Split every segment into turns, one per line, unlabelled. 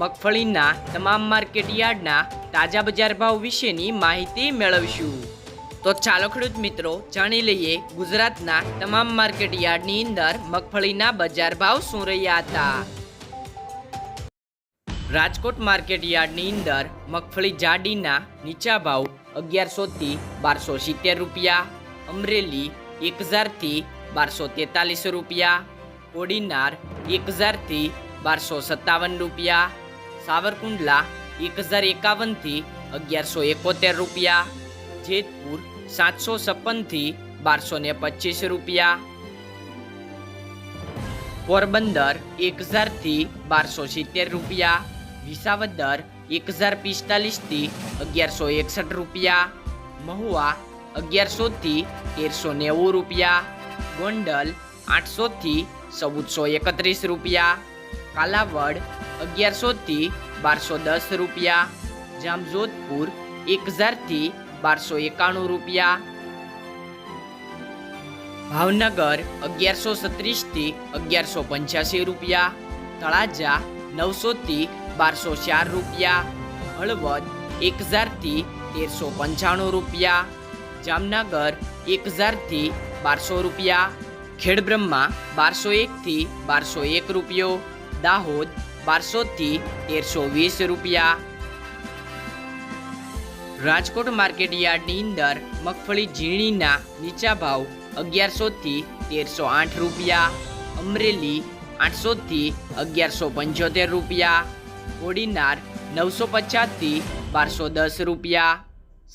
મગફળીના તમામ માર્કેટ યાર્ડના તાજા બજાર ભાવ વિશેની માહિતી મેળવીશું. તો ચાલો ખેડૂત મિત્રો, જાણી લઈએ ગુજરાતના તમામ માર્કેટ યાર્ડની અંદર મગફળીના બજાર ભાવ શું રહ્યા હતા. રાજકોટ માર્કેટ યાર્ડની અંદર મગફળી જાડીના નીચા ભાવ અગિયારસોથી બારસો સિત્તેર રૂપિયા, અમરેલી એક હજારથી બારસો તેતાલીસ રૂપિયા, કોડીનાર એક હજારથી બારસો સત્તાવન રૂપિયા સાવરકુંડલા એક હજાર એકાવનથી અગિયારસો એકોતેર રૂપિયા. જેતપુર સાતસો છપ્પનથી બારસો ને પચીસ રૂપિયા. પોરબંદર એક હજારથી બારસો સિત્તેર રૂપિયા. વિસાવદર એક હજાર પિસ્તાલીસથી અગિયારસો એકસઠ રૂપિયા. મહુવા અગિયારસોથી તેરસો નેવું રૂપિયા. ગોંડલ આઠસોથી ચૌદસો એકત્રીસ રૂપિયા. કાલાવડ અગિયારસોથી બારસો દસ રૂપિયા. જામજોધપુર એક હજારથી બારસો એકાણું રૂપિયા. ભાવનગર અગિયારસો સત્રીસથી અગિયારસો પંચ્યાસી રૂપિયા. તળાજા નવસોથી બારસો ચાર રૂપિયા. હળવદ એક હજારથી તેરસો પંચાણું રૂપિયા. જામનગર એક હજારથી બારસો રૂપિયા. ખેડબ્રહ્મા બારસો એકથી બારસો એક રૂપિયો. દાહોદ બારસોથી તેરસો વીસ રૂપિયા. રાજકોટ માર્કેટ યાર્ડની અંદર મગફળી ઝીણીના નીચા ભાવ અગિયારસોથી તેરસો આઠ રૂપિયા. અમરેલી આઠસોથી અગિયારસો પંચોતેર રૂપિયા. કોડીનાર નવસો પચાસથી બારસો દસ રૂપિયા.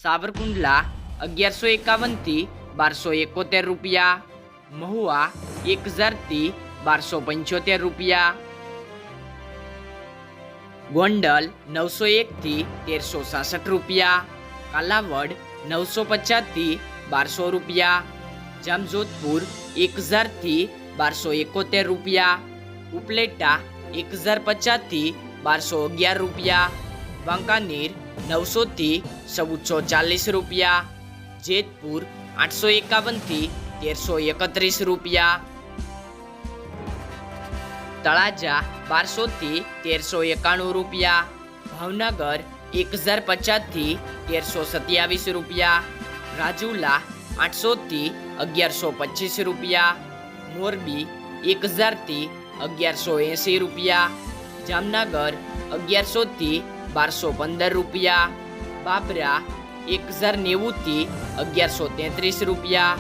સાવરકુંડલા અગિયારસો એકાવનથી બારસો એકોતેર રૂપિયા. મહુવા એક હજારથી બારસો પંચોતેર રૂપિયા. ગોંડલ નવસો એકથી તેરસો સાસઠ રૂપિયા, કાલાવડ નવસો પચાસથી બારસો રૂપિયા, જામજોધપુર એક હજારથી બારસો એકોતેર રૂપિયા, ઉપલેટા એક હજાર પચાસથી બારસો અગિયાર રૂપિયા, વાંકાનેર નવસોથી ચૌદસો ચાલીસ રૂપિયા, જેતપુર આઠસો એકાવનથી તેરસો એકત્રીસ રૂપિયા તળાજા બારસોથી તેરસો એકાણું રૂપિયા, ભાવનગર એક હજાર પચાસથી તેરસો સત્યાવીસ રૂપિયા, રાજુલા આઠસોથી અગિયારસો પચીસ રૂપિયા, મોરબી એક હજારથી અગિયારસો એંસી રૂપિયા, જામનગર અગિયારસોથી બારસો પંદર રૂપિયા, બાબરા એક હજાર નેવુંથી અગિયારસો તેત્રીસ રૂપિયા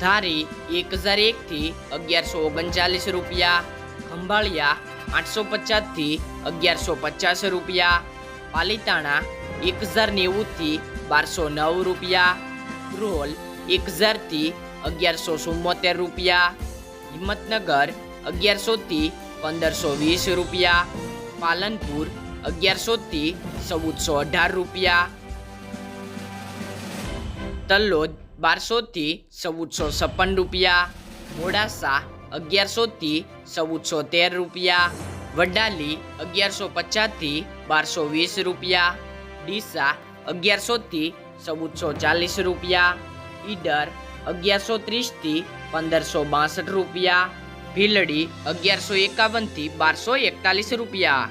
ધારી એક હજાર એકથી અગિયારસો ઓગણચાલીસ રૂપિયા, ખંભાળિયા આઠસો પચાસથી અગિયારસો પચાસ રૂપિયા, પાલીતાણા એક હજાર નેવુંથી બારસો નવ રૂપિયા, રોલ એક હજારથી અગિયારસો ચુમ્મોતેર રૂપિયા, હિંમતનગર અગિયારસોથી પંદરસો વીસ રૂપિયા, પાલનપુર અગિયારસોથી ચૌદસો અઢાર રૂપિયા. તલ્લોદ બારસોથી ચૌદસો છપ્પન રૂપિયા, મોડાસા અગિયારસોથી ચૌદસો તેર રૂપિયા, વડાલી અગિયારસો પચાસથી બારસો વીસ રૂપિયા, ડીસા અગિયારસોથી ચૌદસો ચાલીસ રૂપિયા, ઈડર અગિયારસો ત્રીસથી પંદરસો બાસઠ રૂપિયા, ભીલડી અગિયારસો એકાવનથી બારસો એકતાલીસ રૂપિયા.